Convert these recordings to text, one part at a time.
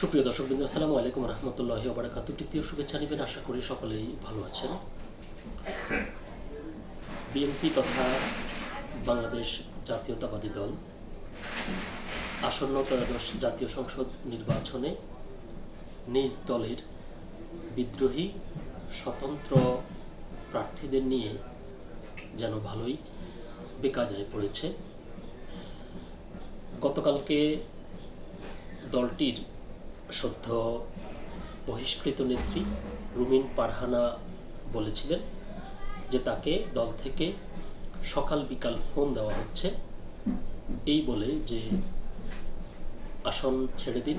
সুপ্রিয় দর্শকবৃন্দ, আসসালামু আলাইকুম রহমতুল্লাহি ওবারাকাতু তৃতীয় শুভেচ্ছা নেবেন, আশা করি সকলেই ভালো আছেন। বিএনপি তথা বাংলাদেশ জাতীয়তাবাদী দল আসন্ন ত্রয়োদশ জাতীয় সংসদ নির্বাচনে নিজ দলের বিদ্রোহী স্বতন্ত্র প্রার্থীদের নিয়ে যেন ভালোই বেকায়দায় পড়েছে। গতকালকে দলটির সদ্য বহিষ্কৃত নেত্রী রুমিন পারহানা বলেছিলেন যে তাকে দল থেকে সকাল বিকাল ফোন দেওয়া হচ্ছে। এই বলে যে, আসন ছেড়ে দিন,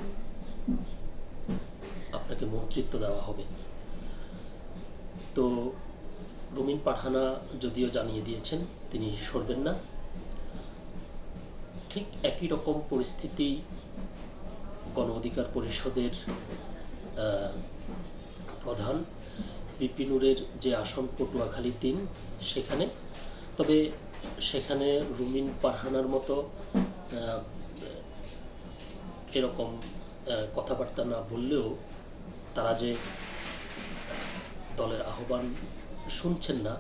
আপনাকে মন্ত্রিত্ব দেওয়া হবে। তো রুমিন পারহানা যদিও জানিয়ে দিয়েছেন, তিনি সরবেন না। ঠিক একই রকম পরিস্থিতি গণ অধিকার পরিষদের প্রধান বিপিনুরের যে আসন পটুয়াখালী তিন, সেখানে। তবে সেখানে রুমিন পারহানার মতো এরকম কথাবার্তা না বললেও তারা যে দলের আহ্বান শুনছেন না,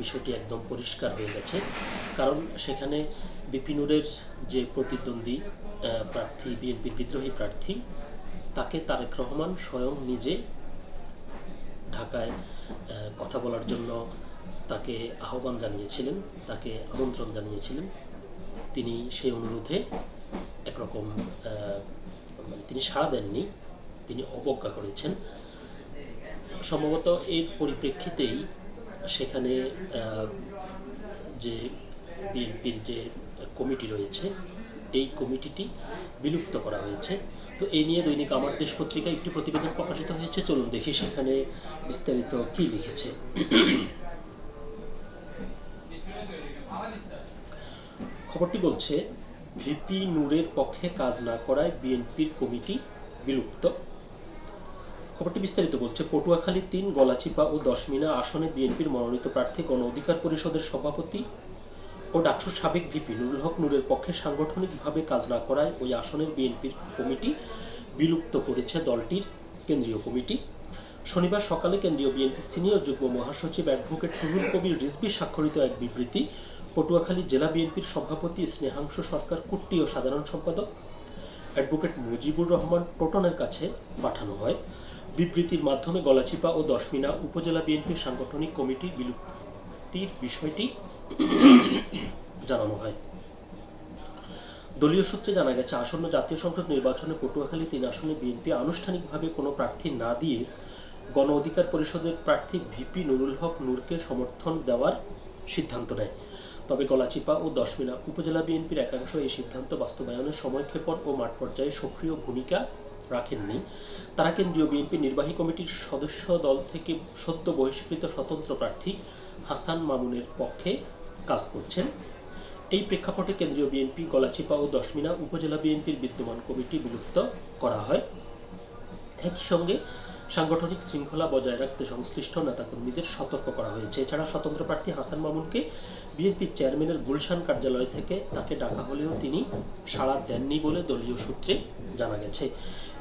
বিষয়টি একদম পরিষ্কার হয়ে গেছে। কারণ সেখানে বিপিনুরের যে প্রতিদ্বন্দ্বী প্রার্থী বিএনপির বিদ্রোহী প্রার্থী, তাকে তারেক রহমান স্বয়ং নিজে ঢাকায় কথা বলার জন্য তাকে আহ্বান জানিয়েছিলেন, তাকে আমন্ত্রণ জানিয়েছিলেন। তিনি সেই অনুরোধে একরকম মানে তিনি সাড়া দেননি, তিনি অবজ্ঞা করেছেন। সম্ভবত এর পরিপ্রেক্ষিতেই সেখানে যে বিএনপির যে কমিটি রয়েছে এই কমিটিটি বিলুপ্ত করা হয়েছে। তো এই নিয়ে দৈনিক আমার দেশ পত্রিকায় একটি প্রতিবেদন প্রকাশিত হয়েছে। চলুন দেখি সেখানে বিস্তারিত কি লিখেছে। খবরটি বলছে, ভিপি নূরের পক্ষে কাজ না করায় বিএনপির কমিটি বিলুপ্ত। খবরটি বিস্তারিত বলছে, পটুয়াখালী তিন, গলাচিপা ও দশমিনা আসনে বিএনপির মনোনীত প্রার্থী গণ অধিকার পরিষদের সভাপতি ও ডাকসুর সাবেক ভিপি নুরুল হক নূরের পক্ষে সাংগঠনিকভাবে কাজ না করায় ওই আসনের বিএনপির কমিটি বিলুপ্ত করেছে দলটির কেন্দ্রীয় কমিটি। শনিবার সকালে কেন্দ্রীয় বিএনপি সিনিয়র যুগ্ম মহাসচিব অ্যাডভোকেট রুহুল কবির রিজভি স্বাক্ষরিত এক বিবৃতি পটুয়াখালী জেলা বিএনপির সভাপতি স্নেহাংশু সরকার কুট্টি ও সাধারণ সম্পাদক অ্যাডভোকেট মুজিবুর রহমান টোটনের কাছে পাঠানো হয়। বিবৃতির মাধ্যমে গলাচিপা ও দশমিনা উপজেলা বিএনপির সাংগঠনিক কমিটি বিলুপ্তির বিষয়টি জানানো হয়। দলীয় সূত্রে জানা গেছে, আসন্ন জাতীয় সংসদ নির্বাচনে পটুয়াখালী তিন আসনে বিএনপি আনুষ্ঠানিকভাবে কোনো প্রার্থী না দিয়ে গণ অধিকার পরিষদের প্রার্থী ভিপি নুরুল হক নূরকে সমর্থন দেওয়ার সিদ্ধান্ত নেয়। তবে গলাচিপা ও দশমিনা উপজেলা বিএনপির একাংশ এই সিদ্ধান্ত বাস্তবায়নের সময়ক্ষেপণ ও মাঠ পর্যায়ে সক্রিয় ভূমিকা রাখেননি। তারা কেন্দ্রীয় বিএনপি নির্বাহী কমিটির সদস্য দল থেকে সদ্য বহিষ্কৃত স্বতন্ত্র প্রার্থী হাসান মামুনের পক্ষে কাজ করছেন। এই প্রেক্ষাপটে কেন্দ্রীয় বিএনপি, গলাচিপা ও দশমিনা উপজেলা বিএনপির বিদ্যমান কমিটি বিলুপ্ত করা হয়। একই সঙ্গে সাংগঠনিক শৃঙ্খলা বজায় রাখতে সংশ্লিষ্ট নেতাকর্মীদের সতর্ক করা হয়েছে। এছাড়া স্বতন্ত্র প্রার্থী হাসান মামুনকে বিএনপির চেয়ারম্যানের গুলশান কার্যালয় থেকে তাকে ডাকা হলেও তিনি সাড়া দেননি বলে দলীয় সূত্রে জানা গেছে।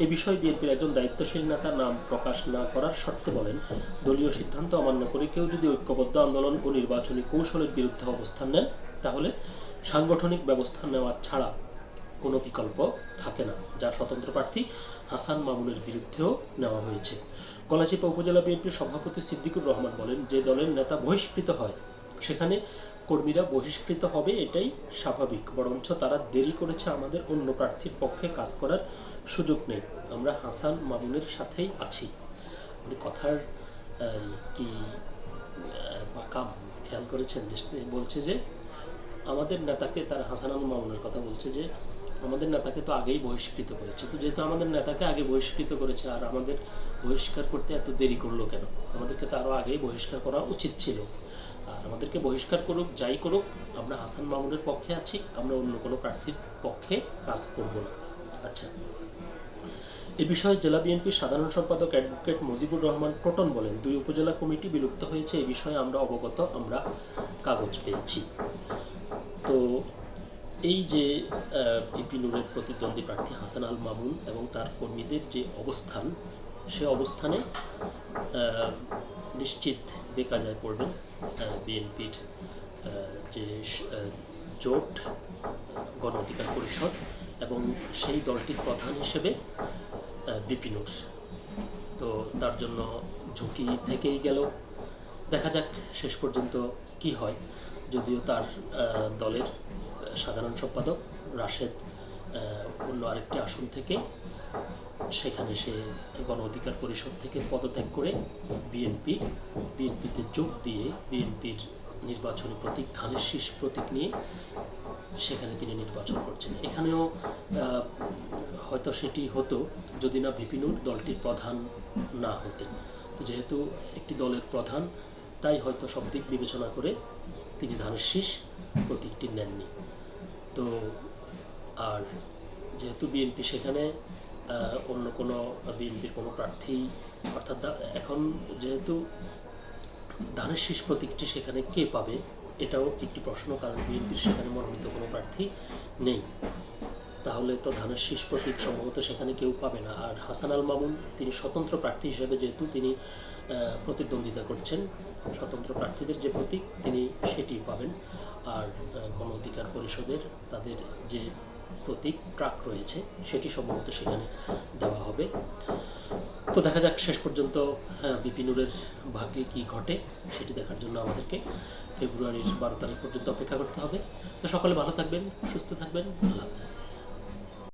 এ বিষয়ে বিএনপির একজন দায়িত্বশীল নেতা নাম প্রকাশ না করার শর্তে বলেন, দলীয় সিদ্ধান্ত অমান্য করে কেউ যদি ঐক্যবদ্ধ আন্দোলন ও নির্বাচনী কৌশলের বিরুদ্ধে অবস্থান নেন তাহলে সাংগঠনিক ব্যবস্থা নেওয়া ছাড়া কোনো বিকল্প থাকে না যা স্বতন্ত্র প্রার্থী হাসান মামুনের বিরুদ্ধেও নেওয়া হয়েছে। গলাচিপা উপজেলা বিএনপির সভাপতি সিদ্দিকুর রহমান বলেন যে দলের নেতা বহিষ্কৃত হয় সেখানে কর্মীরা বহিষ্কৃত হবে এটাই স্বাভাবিক বরঞ্চ তারা দেরি করেছে আমাদের অন্য প্রার্থীর পক্ষে কাজ করার সুযোগ নেই। আমরা হাসান মামুনের সাথেই আছি। মানে কথার কি আহ, বাঁকা খেয়াল করেছেন যে বলছে যে আমাদের নেতাকে তার হাসান আল মামুনের কথা বলছে যে, আমাদের নেতাকে তো আগেই বহিষ্কৃত করেছে। তো যেহেতু আমাদের নেতাকে আগে বহিষ্কৃত করেছে, আর আমাদের বহিষ্কার করতে এত দেরি করল কেন? আমাদেরকে তো আরও আগেই বহিষ্কার করা উচিত ছিল। আর আমাদেরকে বহিষ্কার করুক, যাই করুক, আমরা হাসান মামুনের পক্ষে আছি, আমরা অন্য কোনো প্রার্থীর পক্ষে কাজ করব না। আচ্ছা। এ বিষয়ে জেলা বিএনপির সাধারণ সম্পাদক অ্যাডভোকেট মুজিবুর রহমান টোটন বলেন, দুই উপজেলা কমিটি বিলুপ্ত হয়েছে, এ বিষয়ে আমরা অবগত, আমরা কাগজ পেয়েছি। তো এই যে পিপি নূরের প্রতিদ্বন্দ্বী প্রার্থী হাসান আল মামুন এবং তার কর্মীদের যে অবস্থান, সে অবস্থানে নিশ্চিত বেকায়দায় পড়বেন বিএনপির যে জোট, গণ অধিকার পরিষদ এবং সেই দলটির প্রধান হিসেবে বিপিনুর তো তার জন্য ঝুঁকি থেকেই গেল। দেখা যাক শেষ পর্যন্ত কি হয়। যদিও তার দলের সাধারণ সম্পাদক রাশেদ অন্য আরেকটি আসন থেকে সেখানে সে গণ অধিকার পরিষদ থেকে পদত্যাগ করে বিএনপি বিএনপিতে যোগ দিয়ে বিএনপির নির্বাচনী প্রতীক ধানের শীষ প্রতীক নিয়ে সেখানে তিনি নির্বাচন করছেন। এখানেও হয়তো সেটি হতো যদি না বিপিনুর দলটির প্রধান না হতেন। যেহেতু একটি দলের প্রধান, তাই হয়তো সব দিক বিবেচনা করে তিনি ধানের শীষ প্রতীকটি নেননি। তো আর যেহেতু বিএনপি সেখানে অন্য কোনো বিএনপির কোনো প্রার্থী, অর্থাৎ এখন যেহেতু ধানের শীষ প্রতীকটি সেখানে কে পাবে, এটাও একটি প্রশ্ন, কারণ বিএনপির সেখানে মনোনীত কোনো প্রার্থী নেই। তাহলে তো ধানের শীষ প্রতীক সম্ভবত সেখানে কেউ পাবে না। আর হাসান আল মামুন, তিনি স্বতন্ত্র প্রার্থী হিসেবে যেহেতু তিনি প্রতিদ্বন্দ্বিতা করছেন, স্বতন্ত্র প্রার্থীদের যে প্রতীক, তিনি সেটি পাবেন। আর গণ অধিকার পরিষদের তাদের যে প্রতীক, ট্রাক রয়েছে, সেটি সম্ভবত সেখানে দেওয়া হবে। তো দেখা যাক শেষ পর্যন্ত বিপিনুরের ভাগ্যে কি ঘটে, সেটি দেখার জন্য আমাদেরকে ফেব্রুয়ারির বারো তারিখ পর্যন্ত অপেক্ষা করতে হবে। তো সকলে ভালো থাকবেন, সুস্থ থাকবেন, আল্লাহ হাফেজ।